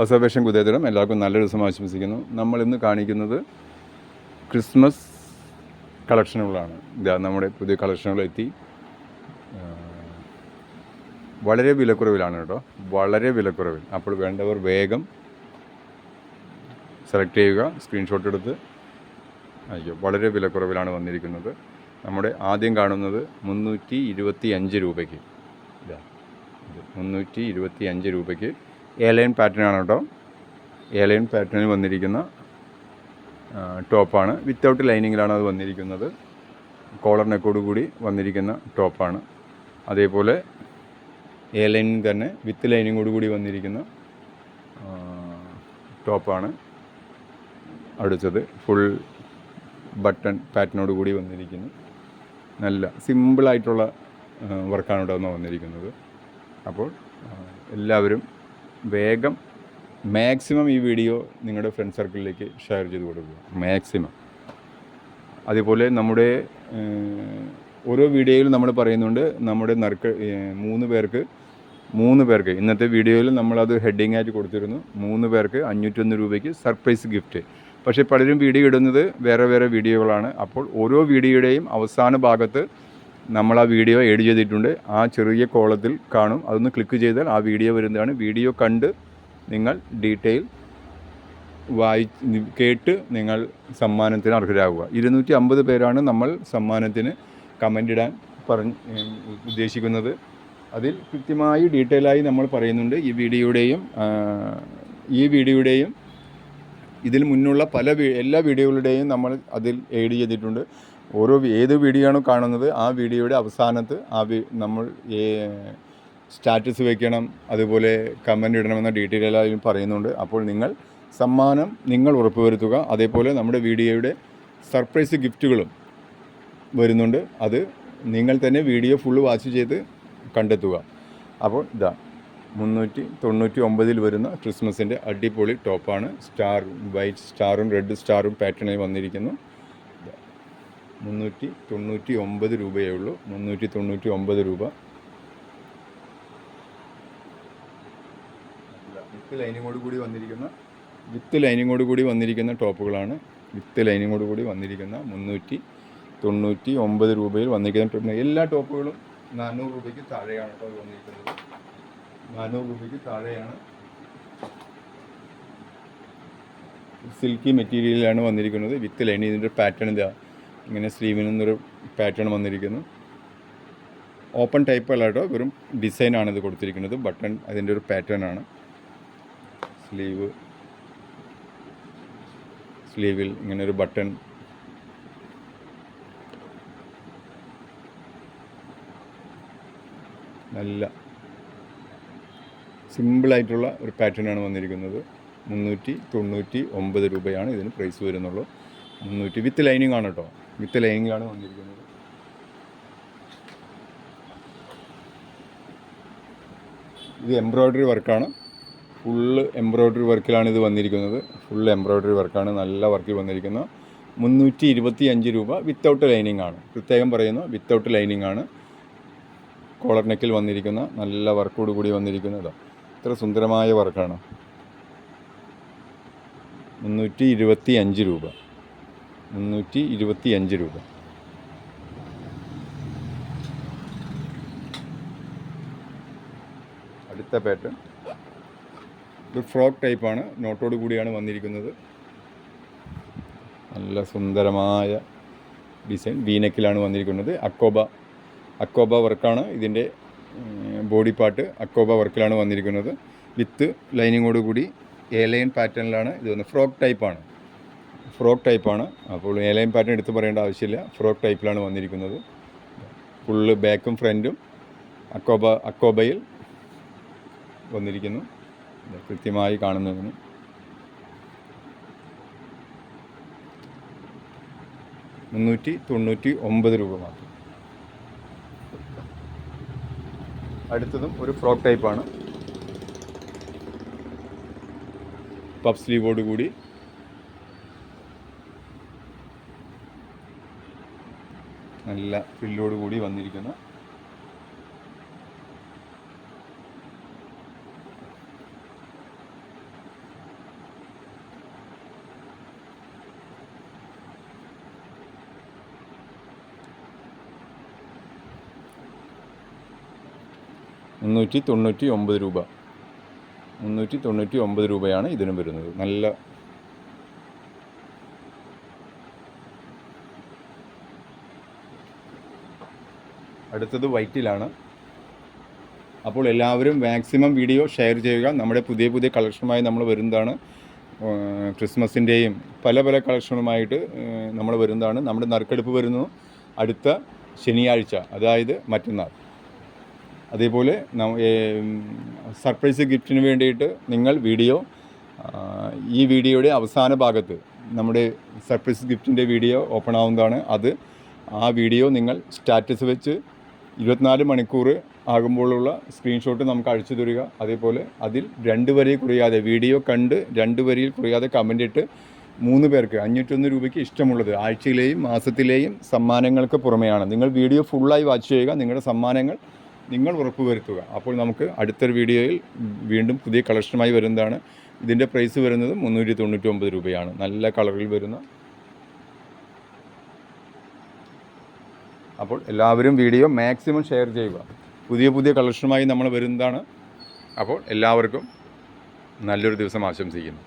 Observation കുതേതരം എല്ലാവർക്കും നല്ലൊരു ദിവസം ആശംസിക്കുന്നു. നമ്മൾ ഇന്ന് കാണിക്കുന്നത് ക്രിസ്മസ് കളക്ഷനുകളാണ്. ഇതാ നമ്മുടെ പുതിയ കളക്ഷനുകൾ എത്തി വളരെ വിലക്കുറവിലാണ് കേട്ടോ. വളരെ വിലക്കുറവിൽ. അപ്പോൾ വേണ്ടവർ വേഗം സെലക്ട് ചെയ്യുക സ്ക്രീൻഷോട്ട് എടുത്ത് അയ്യോ വളരെ വിലക്കുറവിലാണ് വന്നിരിക്കുന്നത്. നമ്മുടെ ആദ്യം കാണുന്നത് മുന്നൂറ്റി ഇരുപത്തി അഞ്ച് രൂപയ്ക്ക് മുന്നൂറ്റി ഇരുപത്തി അഞ്ച് രൂപയ്ക്ക് ഏലൈൻ പാറ്റേൺ ആണ് കേട്ടോ. ഏലൈൻ പാറ്റേണിൽ വന്നിരിക്കുന്ന ടോപ്പാണ് വിത്തൗട്ട് ലൈനിങ്ങിലാണ് അത് വന്നിരിക്കുന്നത്. കോളർ കൂടി വന്നിരിക്കുന്ന ടോപ്പാണ് അതേപോലെ എ ലൈൻ തന്നെ വിത്ത് ലൈനിങ്ങോട് കൂടി വന്നിരിക്കുന്ന ടോപ്പാണ് അടുത്തത് ഫുൾ ബട്ടൺ പാറ്റേണോട് കൂടി വന്നിരിക്കുന്നു. നല്ല സിമ്പിളായിട്ടുള്ള വർക്കാണ് ഇവിടെ വന്ന് വന്നിരിക്കുന്നത്. അപ്പോൾ എല്ലാവരും വേഗം മാക്സിമം ഈ വീഡിയോ നിങ്ങളുടെ ഫ്രണ്ട് സർക്കിളിലേക്ക് ഷെയർ ചെയ്ത് കൊടുക്കുക. മാക്സിമം. അതുപോലെ നമ്മുടെ ഓരോ വീഡിയോയിൽ നമ്മൾ പറയുന്നുണ്ട് നമ്മുടെ നറുക്ക് മൂന്ന് പേർക്ക് മൂന്ന് പേർക്ക്. ഇന്നത്തെ വീഡിയോയിൽ നമ്മളത് ഹെഡിങ് ആയിട്ട് കൊടുത്തിരുന്നു. മൂന്ന് പേർക്ക് അഞ്ഞൂറ്റൊന്ന് രൂപയ്ക്ക് സർപ്രൈസ് ഗിഫ്റ്റ് പക്ഷേ പലരും വീഡിയോ ഇടുന്നത് വേറെ വേറെ വീഡിയോകളാണ്. അപ്പോൾ ഓരോ വീഡിയോയുടെയും അവസാന ഭാഗത്ത് നമ്മൾ ആ വീഡിയോ എഡ് ചെയ്തിട്ടുണ്ട്. ആ ചെറിയ കോളത്തിൽ കാണും. അതൊന്ന് ക്ലിക്ക് ചെയ്താൽ ആ വീഡിയോ വരുന്നതാണ്. വീഡിയോ കണ്ട് നിങ്ങൾ ഡീറ്റെയിൽ വായി കേട്ട് നിങ്ങൾ സമ്മാനത്തിന് അർഹരാകുക. ഇരുന്നൂറ്റി അമ്പത് പേരാണ് നമ്മൾ സമ്മാനത്തിന് കമന്റ് ഇടാൻ പറഞ്ഞ് ഉദ്ദേശിക്കുന്നത്. അതിൽ കൃത്യമായി ഡീറ്റെയിലായി നമ്മൾ പറയുന്നുണ്ട്. ഈ വീഡിയോയുടെയും ഈ വീഡിയോയുടെയും ഇതിൽ മുന്നുള്ള പല എല്ലാ വീഡിയോകളുടെയും നമ്മൾ അതിൽ എയ്ഡ് ചെയ്തിട്ടുണ്ട്. ഓരോ ഏത് വീഡിയോ ആണോ കാണുന്നത് ആ വീഡിയോയുടെ അവസാനത്ത് ആ നമ്മൾ സ്റ്റാറ്റസ് വയ്ക്കണം അതുപോലെ കമന്റ് ഇടണമെന്ന ഡീറ്റെയിൽ എല്ലാം പറയുന്നുണ്ട്. അപ്പോൾ നിങ്ങൾ സമ്മാനം നിങ്ങൾ ഉറപ്പുവരുത്തുക. അതേപോലെ നമ്മുടെ വീഡിയോയുടെ സർപ്രൈസ് ഗിഫ്റ്റുകളും വരുന്നുണ്ട്. അത് നിങ്ങൾ തന്നെ വീഡിയോ ഫുള്ള് വാച്ച് ചെയ്ത് കണ്ടെത്തുക. അപ്പോൾ ഇതാ മുന്നൂറ്റി തൊണ്ണൂറ്റി ഒമ്പതിൽ വരുന്ന ക്രിസ്മസിന്റെ അടിപൊളി ടോപ്പാണ്. സ്റ്റാർ വൈറ്റ് സ്റ്റാറും റെഡ് സ്റ്റാറും പാറ്റേണായി വന്നിരിക്കുന്നു. മുന്നൂറ്റി തൊണ്ണൂറ്റി ഒമ്പത് രൂപയേ ഉള്ളൂ മുന്നൂറ്റി തൊണ്ണൂറ്റി ഒമ്പത് രൂപ. വിത്ത് ലൈനിങ്ങോട് കൂടി വന്നിരിക്കുന്ന വിത്ത് ലൈനിങ്ങോട് കൂടി വന്നിരിക്കുന്ന ടോപ്പുകളാണ്. വിത്ത് ലൈനിങ്ങോട് കൂടി വന്നിരിക്കുന്ന മുന്നൂറ്റി തൊണ്ണൂറ്റി ഒമ്പത് രൂപയിൽ വന്നിരിക്കുന്ന ടോപ്പ്. എല്ലാ ടോപ്പുകളും നാനൂറ് രൂപയ്ക്ക് താഴെയാണ് കേട്ടോ വന്നിരിക്കുന്നത്. നാനൂറ് രൂപയ്ക്ക് താഴെയാണ്. സിൽക്കി മെറ്റീരിയലാണ് വന്നിരിക്കുന്നത്. വിത്ത് ലൈൻ ഇതിന്റെ പാറ്റേൺ ഇതാ. ഇങ്ങനെ സ്ലീവിൽ നിന്നൊരു പാറ്റേൺ വന്നിരിക്കുന്നു. ഓപ്പൺ ടൈപ്പ് അല്ല കേട്ടോ. വെറും ഡിസൈനാണ് ഇത് കൊടുത്തിരിക്കുന്നത്. ബട്ടൺ അതിന്റെ ഒരു പാറ്റേൺ ആണ്. സ്ലീവ്. സ്ലീവിൽ ഇങ്ങനെ ഒരു ബട്ടൺ. നല്ല സിമ്പിളായിട്ടുള്ള ഒരു പാറ്റേൺ ആണ് വന്നിരിക്കുന്നത്. മുന്നൂറ്റി തൊണ്ണൂറ്റി ഒമ്പത് രൂപയാണ് ഇതിന് പ്രൈസ് വരുന്നുള്ളൂ. മുന്നൂറ്റി വിത്ത് ലൈനിങ് ആണ് കേട്ടോ. വിത്ത് ലൈനിങ്ങിലാണ് വന്നിരിക്കുന്നത്. ഇത് എംബ്രോയ്ഡറി വർക്കാണ്. ഫുള്ള് എംബ്രോയ്ഡറി വർക്കിലാണ് ഇത് വന്നിരിക്കുന്നത്. ഫുൾ എംബ്രോയ്ഡറി വർക്കാണ്. നല്ല വർക്കിൽ വന്നിരിക്കുന്ന. മുന്നൂറ്റി ഇരുപത്തി അഞ്ച് രൂപ വിത്തൗട്ട് ലൈനിങ് ആണ് പ്രത്യേകം പറയുന്നു വിത്തൗട്ട് ലൈനിങ് ആണ് കോളർ നെക്കിൽ വന്നിരിക്കുന്ന നല്ല വർക്കോട് കൂടി വന്നിരിക്കുന്നത് ഇത്ര സുന്ദരമായ വർക്കാണ്. മുന്നൂറ്റി ഇരുപത്തി അഞ്ച് രൂപ. മുന്നൂറ്റി ഇരുപത്തി അഞ്ച് രൂപ. അടുത്ത പാറ്റേൺ ഇത് ഫ്രോക്ക് ടൈപ്പാണ് നോട്ടോട് കൂടിയാണ് വന്നിരിക്കുന്നത്. നല്ല സുന്ദരമായ ഡിസൈൻ വീനക്കിലാണ് വന്നിരിക്കുന്നത്. അക്കോബ അക്കോബ വർക്കാണ് ഇതിന്റെ ബോഡി പാർട്ട് അക്കോബ വർക്കിലാണ് വന്നിരിക്കുന്നത്. വിത്ത് ലൈനിങ്ങോട് കൂടി എ ലൈൻ പാറ്റേണിലാണ് ഇത് വന്ന് ഫ്രോക്ക് ടൈപ്പാണ് ഫ്രോക്ക് ടൈപ്പാണ്. അപ്പോൾ എ ലൈൻ പാറ്റേൺ എടുത്ത് പറയേണ്ട ആവശ്യമില്ല. ഫ്രോക്ക് ടൈപ്പിലാണ് വന്നിരിക്കുന്നത്. ഫുള്ള് ബാക്കും ഫ്രണ്ടും അക്കോബ അക്കോബയിൽ വന്നിരിക്കുന്നു. കൃത്യമായി കാണുന്നതിന്. മുന്നൂറ്റി തൊണ്ണൂറ്റി ഒമ്പത് രൂപ മാത്രം. അടുത്തതും ഒരു ഫ്രോക്ക് ടൈപ്പാണ്. പഫ് സ്ലീവോട് കൂടി നല്ല ഫില്ലോട് കൂടി വന്നിരിക്കുന്നു. മുന്നൂറ്റി തൊണ്ണൂറ്റി ഒമ്പത് രൂപ. മുന്നൂറ്റി തൊണ്ണൂറ്റി ഒമ്പത് രൂപയാണ് ഇതിനും വരുന്നത്. നല്ല അടുത്തത് വൈറ്റിലാണ്. അപ്പോൾ എല്ലാവരും മാക്സിമം വീഡിയോ ഷെയർ ചെയ്യുക. നമ്മുടെ പുതിയ പുതിയ കളക്ഷനുമായി നമ്മൾ വരുന്നതാണ്. ക്രിസ്മസിന്റെയും പല പല കളക്ഷനുമായിട്ട് നമ്മൾ വരുന്നതാണ്. നമ്മുടെ നറുക്കെടുപ്പ് വരുന്നു. അടുത്ത ശനിയാഴ്ച അതായത് മറ്റന്നാൾ. അതേപോലെ സർപ്രൈസ് ഗിഫ്റ്റിന് വേണ്ടിയിട്ട് നിങ്ങൾ വീഡിയോ ഈ വീഡിയോയുടെ അവസാന ഭാഗത്ത് നമ്മുടെ സർപ്രൈസ് ഗിഫ്റ്റിന്റെ വീഡിയോ ഓപ്പൺ ആവുന്നതാണ്. അത് ആ വീഡിയോ നിങ്ങൾ സ്റ്റാറ്റസ് വെച്ച് ഇരുപത്തിനാല് മണിക്കൂർ ആകുമ്പോഴുള്ള സ്ക്രീൻഷോട്ട് നമുക്ക് അഴിച്ചു തരിക. അതേപോലെ അതിൽ രണ്ട് വരി കുറയാതെ വീഡിയോ കണ്ട് രണ്ട് വരിയിൽ കുറയാതെ കമന്റ് ഇട്ട് മൂന്ന് പേർക്ക് അഞ്ഞൂറ്റൊന്ന് രൂപയ്ക്ക് ഇഷ്ടമുള്ളത് ആഴ്ചയിലെയും മാസത്തിലെയും സമ്മാനങ്ങൾക്ക് പുറമെയാണ്. നിങ്ങൾ വീഡിയോ ഫുള്ളായി വാച്ച് ചെയ്യുക. നിങ്ങളുടെ സമ്മാനങ്ങൾ നിങ്ങൾ ഉറപ്പുവരുത്തുക. അപ്പോൾ നമുക്ക് അടുത്തൊരു വീഡിയോയിൽ വീണ്ടും പുതിയ കളക്ഷനുമായി വരുന്നതാണ്. ഇതിന്റെ പ്രൈസ് വരുന്നത് മുന്നൂറ്റി തൊണ്ണൂറ്റി ഒമ്പത് രൂപയാണ്. നല്ല കളറിൽ വരുന്ന അപ്പോൾ എല്ലാവരും വീഡിയോ മാക്സിമം ഷെയർ ചെയ്യുക. പുതിയ പുതിയ കളക്ഷനുമായി നമ്മൾ വരുന്നതാണ്. അപ്പോൾ എല്ലാവർക്കും നല്ലൊരു ദിവസം ആശംസിക്കുന്നു.